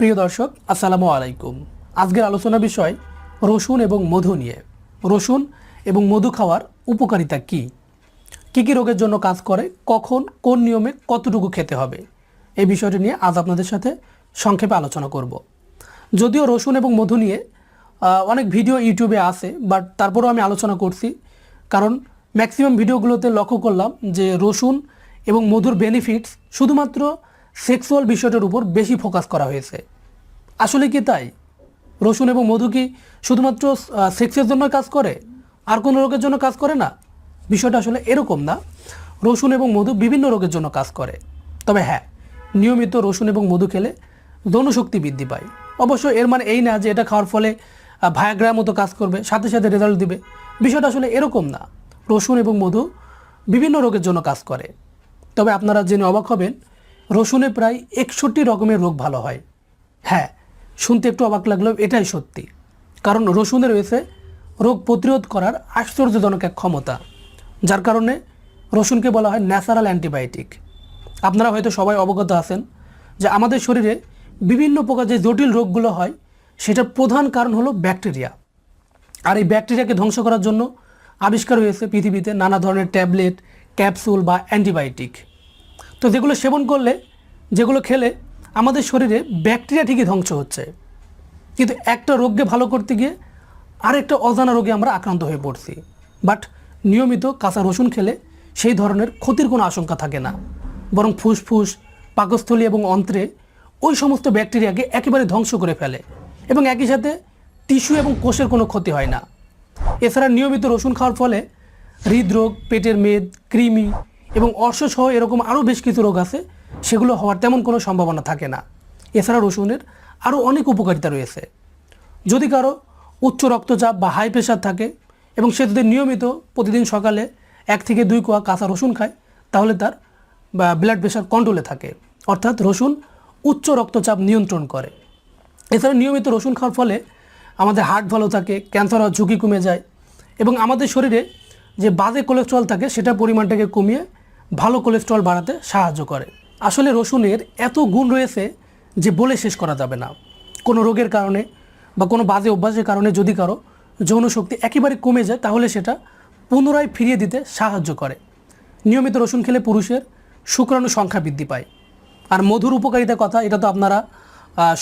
প্রিয় দর্শক, আসসালামু আলাইকুম। আজকের আলোচনা বিষয় রসুন এবং মধু নিয়ে। রসুন এবং মধু খাওয়ার উপকারিতা কি? কী কী রোগের জন্য কাজ করে? কখন, কোন নিয়মে কতটুকু খেতে হবে? এই বিষয়টি নিয়ে আজ আপনাদের সাথে সংক্ষেপে আলোচনা করব। যদিও রসুন এবং মধু নিয়ে অনেক ভিডিও ইউটিউবে আছে, বাট তারপরেও আমি আলোচনা করছি। কারণ ম্যাক্সিমাম ভিডিওগুলোতে লক্ষ্য করলাম যে রসুন এবং মধুর বেনিফিটস শুধুমাত্র সেক্সুয়াল বিষয়টার উপর বেশি ফোকাস করা হয়েছে। আসলে কি তাই? রসুন এবং মধু কি শুধুমাত্র সেক্সের জন্য কাজ করে? আর কোনো রোগের জন্য কাজ করে না? বিষয়টা আসলে এরকম না। রসুন এবং মধু বিভিন্ন রোগের জন্য কাজ করে। তবে হ্যাঁ নিয়মিত রসুন এবং মধু খেলে যৌনশক্তি বৃদ্ধি পায়। অবশ্য এর মানে এই না যে এটা খাওয়ার ফলে ভায়াগ্রার মতো কাজ করবে, সাথে সাথে রেজাল্ট দিবে। বিষয়টা আসলে এরকম না। রসুন এবং মধু বিভিন্ন রোগের জন্য কাজ করে। তবে আপনারা জেনে অবাক হবেন রসুনে প্রায় একষট্টি রকমের রোগ ভালো হয়। হ্যাঁ শুনতে একটু অবাক লাগলেও এটাই সত্যি। কারণ রসুনে রয়েছে রোগ প্রতিরোধ করার আশ্চর্যজনক এক ক্ষমতা, যার কারণে রসুনকে বলা হয় ন্যাচারাল অ্যান্টিবায়োটিক। আপনারা হয়তো সবাই অবগত আছেন যে আমাদের শরীরে বিভিন্ন প্রকার যে জটিল রোগগুলো হয়, সেটার প্রধান কারণ হলো ব্যাকটেরিয়া। আর এই ব্যাকটেরিয়াকে ধ্বংস করার জন্য আবিষ্কার হয়েছে পৃথিবীতে নানা ধরনের ট্যাবলেট, ক্যাপসুল বা অ্যান্টিবায়োটিক। তো যেগুলো সেবন করলে, যেগুলো খেলে আমাদের শরীরে ব্যাকটেরিয়া ঠিকই ধ্বংস হচ্ছে। কিন্তু একটা রোগকে ভালো করতে গিয়ে আরেকটা অজানা রোগে আমরা আক্রান্ত হয়ে পড়ছি। বাট নিয়মিত কাঁচা রসুন খেলে সেই ধরনের ক্ষতির কোনো আশঙ্কা থাকে না। বরং ফুসফুস, পাকস্থলী এবং অন্ত্রে ওই সমস্ত ব্যাকটেরিয়াকে একেবারে ধ্বংস করে ফেলে এবং একই সাথে টিস্যু এবং কোষের কোনো ক্ষতি হয় না। এছাড়া নিয়মিত রসুন খাওয়ার ফলে হৃদরোগ, পেটের মেদ, কৃমি এবং অর্শসহ এরকম আরও বেশ কিছু রোগ আছে, সেগুলো হওয়ার তেমন কোনো সম্ভাবনা থাকে না। এছাড়া রসুনের আরও অনেক উপকারিতা রয়েছে। যদি কারও উচ্চ রক্তচাপ বা হাই প্রেশার থাকে এবং সে যদি নিয়মিত প্রতিদিন সকালে এক থেকে দুই কোয়া কাঁচা রসুন খায়, তাহলে তার ব্লাড প্রেশার কন্ট্রোলে থাকে। অর্থাৎ রসুন উচ্চ রক্তচাপ নিয়ন্ত্রণ করে। এছাড়া নিয়মিত রসুন খাওয়ার ফলে আমাদের হার্ট ভালো থাকে ক্যান্সার হওয়ার ঝুঁকি কমে যায় এবং আমাদের শরীরে যে বাজে কোলেস্ট্রল থাকে সেটা পরিমাণটাকে কমিয়ে ভালো কোলেস্ট্রল বাড়াতে সাহায্য করে। আসলে রসুনের এত গুণ রয়েছে যে বলে শেষ করা যাবে না। কোনো রোগের কারণে বা কোনো বাজে অভ্যাসের কারণে যদি কারও যৌন শক্তি একেবারে কমে যায়, তাহলে সেটা পুনরায় ফিরিয়ে দিতে সাহায্য করে। নিয়মিত রসুন খেলে পুরুষের শুক্রাণু সংখ্যা বৃদ্ধি পায়। আর মধুর উপকারিতার কথা, এটা তো আপনারা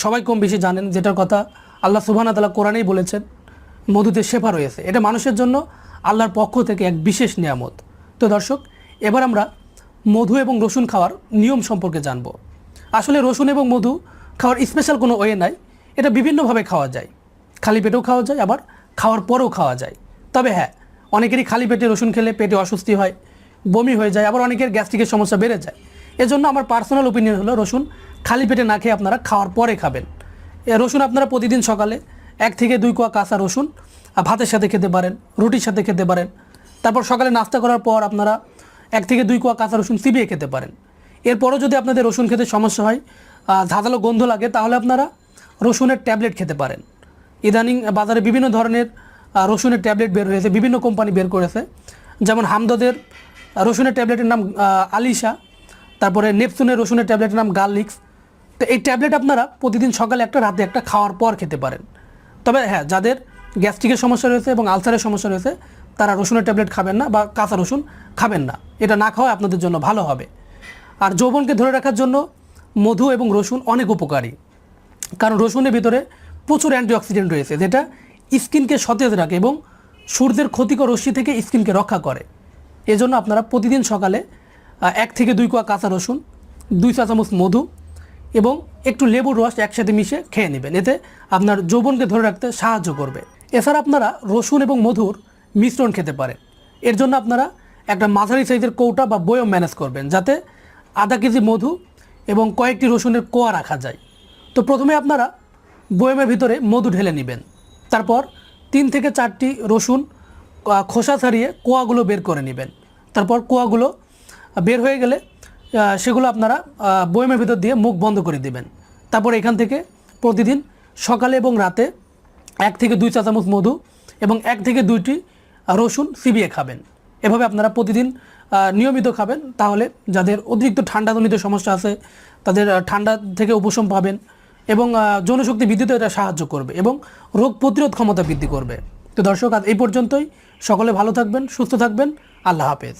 সবাই কম বেশি জানেন, যেটার কথা আল্লাহ সুবহানা তালা কোরআনেই বলেছেন, মধুতে শেফা রয়েছে। এটা মানুষের জন্য আল্লাহর পক্ষ থেকে এক বিশেষ নিয়ামত। তো দর্শক এবার আমরা মধু এবং রসুন খাওয়ার নিয়ম সম্পর্কে জানব। আসলে রসুন এবং মধু খাওয়ার স্পেশাল কোনো ওয়ে নাই, এটা বিভিন্নভাবে খাওয়া যায়। খালি পেটেও খাওয়া যায়, আবার খাওয়ার পরেও খাওয়া যায়। তবে হ্যাঁ অনেকেরই খালি পেটে রসুন খেলে পেটে অস্বস্তি হয়, বমি হয়ে যায়, আবার অনেকের গ্যাস্ট্রিকের সমস্যা বেড়ে যায়। এজন্য আমার পার্সোনাল ওপিনিয়ন হলো রসুন খালি পেটে না খেয়ে আপনারা খাওয়ার পরে খাবেন। রসুন আপনারা প্রতিদিন সকালে এক থেকে দুই কোয়া কাঁচা রসুন ভাতের সাথে খেতে পারেন, রুটির সাথে খেতে পারেন। তারপর সকালে নাস্তা করার পর আপনারা এক থেকে দুই কোয়া কাঁচা রসুন চিবিয়ে খেতে পারেন। এরপরও যদি আপনাদের রসুন খেতে সমস্যা হয় ধাঁধালো গন্ধ লাগে, তাহলে আপনারা রসুনের ট্যাবলেট খেতে পারেন। ইদানিং বাজারে বিভিন্ন ধরনের রসুনের ট্যাবলেট বের হয়েছে, বিভিন্ন কোম্পানি বের করেছে। যেমন হামদদের রসুনের ট্যাবলেটের নাম আলিশা, তারপরে নেপসুনের রসুনের ট্যাবলেটের নাম গার্লিক্স। তো এই ট্যাবলেট আপনারা প্রতিদিন সকালে একটা, রাতে একটা খাওয়ার পর খেতে পারেন। তবে হ্যাঁ যাদের গ্যাস্ট্রিকের সমস্যা রয়েছে এবং আলসারের সমস্যা রয়েছে তারা রসুনের ট্যাবলেট খাবেন না বা কাঁচা রসুন খাবেন না। এটা না খাওয়া আপনাদের জন্য ভালো হবে। আর যৌবনকে ধরে রাখার জন্য মধু এবং রসুন অনেক উপকারী। কারণ রসুনের ভিতরে প্রচুর অ্যান্টিঅক্সিডেন্ট রয়েছে, যেটা স্কিনকে সতেজ রাখে এবং সূর্যের ক্ষতিকর রশ্মি থেকে স্কিনকে রক্ষা করে। এজন্য আপনারা প্রতিদিন সকালে এক থেকে দুই কোয়া কাঁচা রসুন, দুই চা চামচ মধু এবং একটু লেবুর রস একসাথে মিশে খেয়ে নেবেন। এতে আপনার যৌবনকে ধরে রাখতে সাহায্য করবে। এছাড়া আপনারা রসুন এবং মধুর মিশ্রণ খেতে পারেন এর জন্য আপনারা একটা মাঝারি সাইজের কৌটা বা বয়ম ম্যানেজ করবেন, যাতে আধা কেজি মধু এবং কয়েকটি রসুনের কোয়া রাখা যায়। তো প্রথমে আপনারা বয়মের ভিতরে মধু ঢেলে নেবেন। তারপর তিন থেকে চারটি রসুন খোসা ছাড়িয়ে কোয়াগুলো বের করে নেবেন। তারপর কোয়াগুলো বের হয়ে গেলে সেগুলো আপনারা বয়মের ভিতর দিয়ে মুখ বন্ধ করে দিবেন। তারপর এখান থেকে প্রতিদিন সকালে এবং রাতে এক থেকে দুই চা চামচ মধু এবং এক থেকে দুইটি রসুন চিবিয়ে খাবেন। এভাবে আপনারা প্রতিদিন নিয়মিত খাবেন। তাহলে যাদের অতিরিক্ত ঠান্ডাজনিত সমস্যা আছে, তাদের ঠান্ডা থেকে উপশম পাবেন এবং যৌনশক্তি বৃদ্ধিতে এটা সাহায্য করবে এবং রোগ প্রতিরোধ ক্ষমতা বৃদ্ধি করবে। তো দর্শক, আজ এই পর্যন্তই। সকলে ভালো থাকবেন, সুস্থ থাকবেন। আল্লাহ হাফেজ।